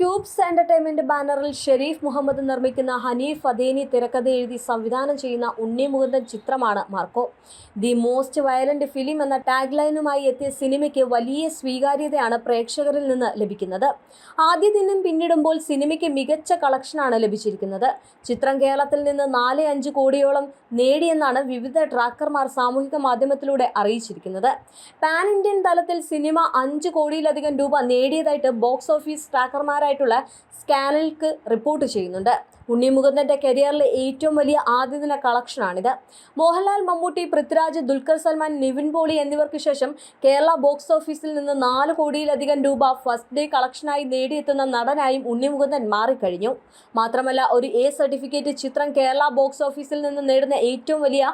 Cubes entertainment ബാനറിൽ ഷെരീഫ് മുഹമ്മദ് നിർമ്മിക്കുന്ന ഹനീഫ് അദേനി തിരക്കഥ എഴുതി സംവിധാനം ചെയ്യുന്ന ഉണ്ണി മുകുന്ദൻ ചിത്രമാണ് Marco. The most violent film എന്ന ടാഗ് ലൈനുമായി എത്തിയ സിനിമയ്ക്ക് വലിയ സ്വീകാര്യതയാണ് പ്രേക്ഷകരിൽ നിന്ന് ലഭിക്കുന്നത്. ആദ്യ ദിനം പിന്നിടുമ്പോൾ സിനിമയ്ക്ക് മികച്ച കളക്ഷനാണ് ലഭിച്ചിരിക്കുന്നത്. ചിത്രം കേരളത്തിൽ നിന്ന് നാല് അഞ്ച് കോടിയോളം നേടിയെന്നാണ് വിവിധ ട്രാക്കർമാർ സാമൂഹിക മാധ്യമത്തിലൂടെ അറിയിച്ചിരിക്കുന്നത്. പാൻ ഇന്ത്യൻ തലത്തിൽ സിനിമ അഞ്ച് കോടിയിലധികം രൂപ നേടിയതായിട്ട് ബോക്സ് ഓഫീസ് ട്രാക്കർമാരായിട്ടുള്ള സ്കാനൽക്ക് റിപ്പോർട്ട് ചെയ്യുന്നുണ്ട്. ഉണ്ണി മുകുന്ദന്റെ കരിയറിലെ ഏറ്റവും വലിയ ആദ്യദിന കളക്ഷനാണിത്. മോഹൻലാൽ മമ്മൂട്ടി പൃഥ്വിരാജ് ദുൽഖർ സൽമാൻ നിവിൻ പോളി എന്നിവർക്ക് ശേഷം കേരള ബോക്സ് ഓഫീസിൽ നിന്ന് നാല് കോടിയിലധികം രൂപ ഫസ്റ്റ് ഡേ കളക്ഷനായി നേടിയെത്തുന്ന നടനായും ഉണ്ണി മുകുന്ദൻ മാറിക്കഴിഞ്ഞു. മാത്രമല്ല ഒരു എ സർട്ടിഫിക്കറ്റ് ചിത്രം കേരള ബോക്സ് ഓഫീസിൽ നിന്ന് നേടുന്ന ഏറ്റവും വലിയ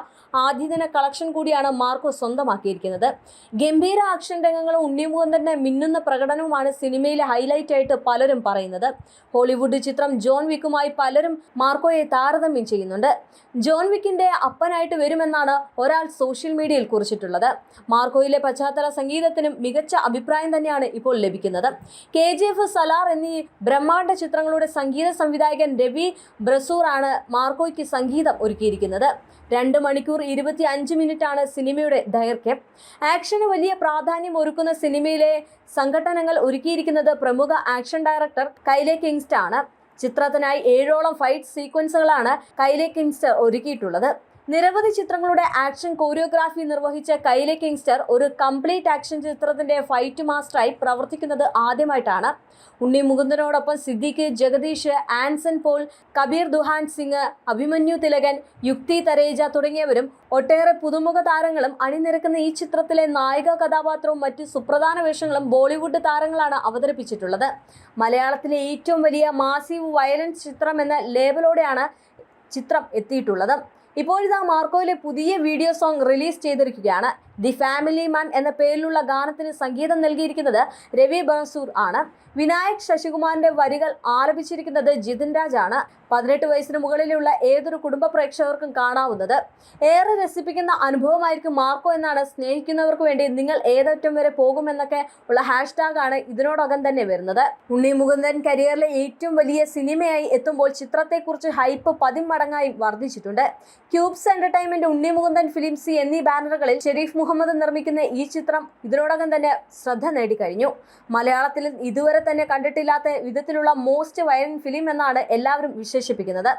ആദ്യദിന കളക്ഷൻ കൂടിയാണ് മാർക്കോ സ്വന്തമാക്കിയിരിക്കുന്നത്. ഗംഭീര ആക്ഷൻ രംഗങ്ങളും ഉണ്ണി മുകുന്ദന്റെ മിന്നുന്ന പ്രകടനവുമാണ് സിനിമയിലെ ഹൈലൈറ്റ് ആയിട്ട് പലരും പറയുന്നത്. ഹോളിവുഡ് ചിത്രം ജോൺ വിക്കുമായി പലരും മാർക്കോയെ താരതമ്യം ചെയ്യുന്നുണ്ട്. ജോൺ വിക്കിന്റെ അപ്പനായിട്ട് വരുമെന്നാണ് ഒരാൾ സോഷ്യൽ മീഡിയയിൽ കുറിച്ചിട്ടുള്ളത്. മാർക്കോയിലെ പശ്ചാത്തല സംഗീതത്തിനും മികച്ച അഭിപ്രായം തന്നെയാണ് ഇപ്പോൾ ലഭിക്കുന്നത്. കെ ജി എഫ് സലാർ എന്നീ ബ്രഹ്മാണ്ഡ ചിത്രങ്ങളുടെ സംഗീത സംവിധായകൻ രവി ബ്രസൂർ ആണ് മാർക്കോയ്ക്ക് സംഗീതം ഒരുക്കിയിരിക്കുന്നത്. രണ്ട് മണിക്കൂർ ഇരുപത്തി അഞ്ച് ആണ് സിനിമയുടെ ദൈർഘ്യം. ആക്ഷന് വലിയ പ്രാധാന്യം ഒരുക്കുന്ന സിനിമയിലെ സംഘടനകൾ ഒരുക്കിയിരിക്കുന്നത് പ്രമുഖ ആക്ഷൻ ഡയറക്ടർ കൈലെ കിങ്സ്റ്റ് ആണ് ചിത്രത്തിനായി ഏഴോളം ഫൈറ്റ് സീക്വൻസുകളാണ് കൈലെ കിൻസ് ഒരുക്കിയിട്ടുള്ളത്. നിരവധി ചിത്രങ്ങളുടെ ആക്ഷൻ കോറിയോഗ്രാഫി നിർവഹിച്ച കൈലെ കിങ്സ്റ്റർ ഒരു കംപ്ലീറ്റ് ആക്ഷൻ ചിത്രത്തിന്റെ ഫൈറ്റ് മാസ്റ്ററായി പ്രവർത്തിക്കുന്നത് ആദ്യമായിട്ടാണ്. ഉണ്ണി മുകുന്ദനോടൊപ്പം സിദ്ദിഖ് ജഗദീഷ് ആൻസൺ പോൾ കബീർ ദുഹാൻ സിംഗ് അഭിമന്യു തിലകൻ യുക്തി തരേജ തുടങ്ങിയവരും ഒട്ടേറെ പുതുമുഖ താരങ്ങളും അണിനിരക്കുന്ന ഈ ചിത്രത്തിലെ നായിക കഥാപാത്രവും മറ്റ് സുപ്രധാന വേഷങ്ങളും ബോളിവുഡ് താരങ്ങളാണ് അവതരിപ്പിച്ചിട്ടുള്ളത്. മലയാളത്തിലെ ഏറ്റവും വലിയ മാസീവ് വയലൻസ് ചിത്രം എന്ന ലേബലോടെയാണ് ചിത്രം എത്തിയിട്ടുള്ളത്. ഇപ്പോഴിതാ മാർക്കോയിലെ പുതിയ വീഡിയോ സോങ് റിലീസ് ചെയ്തിരിക്കുകയാണ്. ദി ഫാമിലി മാൻ എന്ന പേരിലുള്ള ഗാനത്തിന് സംഗീതം നൽകിയിരിക്കുന്നത് രവി ബസൂർ ആണ്. വിനായക് ശശികുമാറിന്റെ വരികൾ ആലപിച്ചിരിക്കുന്നത് ജിതിൻ ആണ്. പതിനെട്ട് വയസ്സിന് മുകളിലുള്ള ഏതൊരു കുടുംബ പ്രേക്ഷകർക്കും കാണാവുന്നത്. ഏറെ രസിപ്പിക്കുന്ന അനുഭവമായിരിക്കും മാർക്കോ എന്നാണ് സ്നേഹിക്കുന്നവർക്ക് വേണ്ടി നിങ്ങൾ ഏതറ്റം വരെ പോകുമെന്നൊക്കെ ഉള്ള ഹാഷ്ടാഗ് ആണ് ഇതിനോടകം തന്നെ വരുന്നത്. ഉണ്ണി മുകുന്ദൻ കരിയറിലെ ഏറ്റവും വലിയ സിനിമയായി എത്തുമ്പോൾ ചിത്രത്തെക്കുറിച്ച് ഹൈപ്പ് പതിമടങ്ങായി വർദ്ധിച്ചിട്ടുണ്ട്. ക്യൂബ്സ് എന്റർടൈൻമെന്റ് ഉണ്ണി മുകുന്ദൻ ഫിലിംസി എന്നീ ബാനറുകളിൽ ഷെരീഫ് മുഹമ്മദ് നിർമ്മിക്കുന്ന ഈ ചിത്രം ഇതിനോടകം തന്നെ ശ്രദ്ധ നേടിക്കഴിഞ്ഞു. മലയാളത്തിൽ ഇതുവരെ തന്നെ കണ്ടിട്ടില്ലാത്ത വിധത്തിലുള്ള മോസ്റ്റ് വയലന്റ് ഫിലിം എന്നാണ് എല്ലാവരും വിശേഷിപ്പിക്കുന്നത്.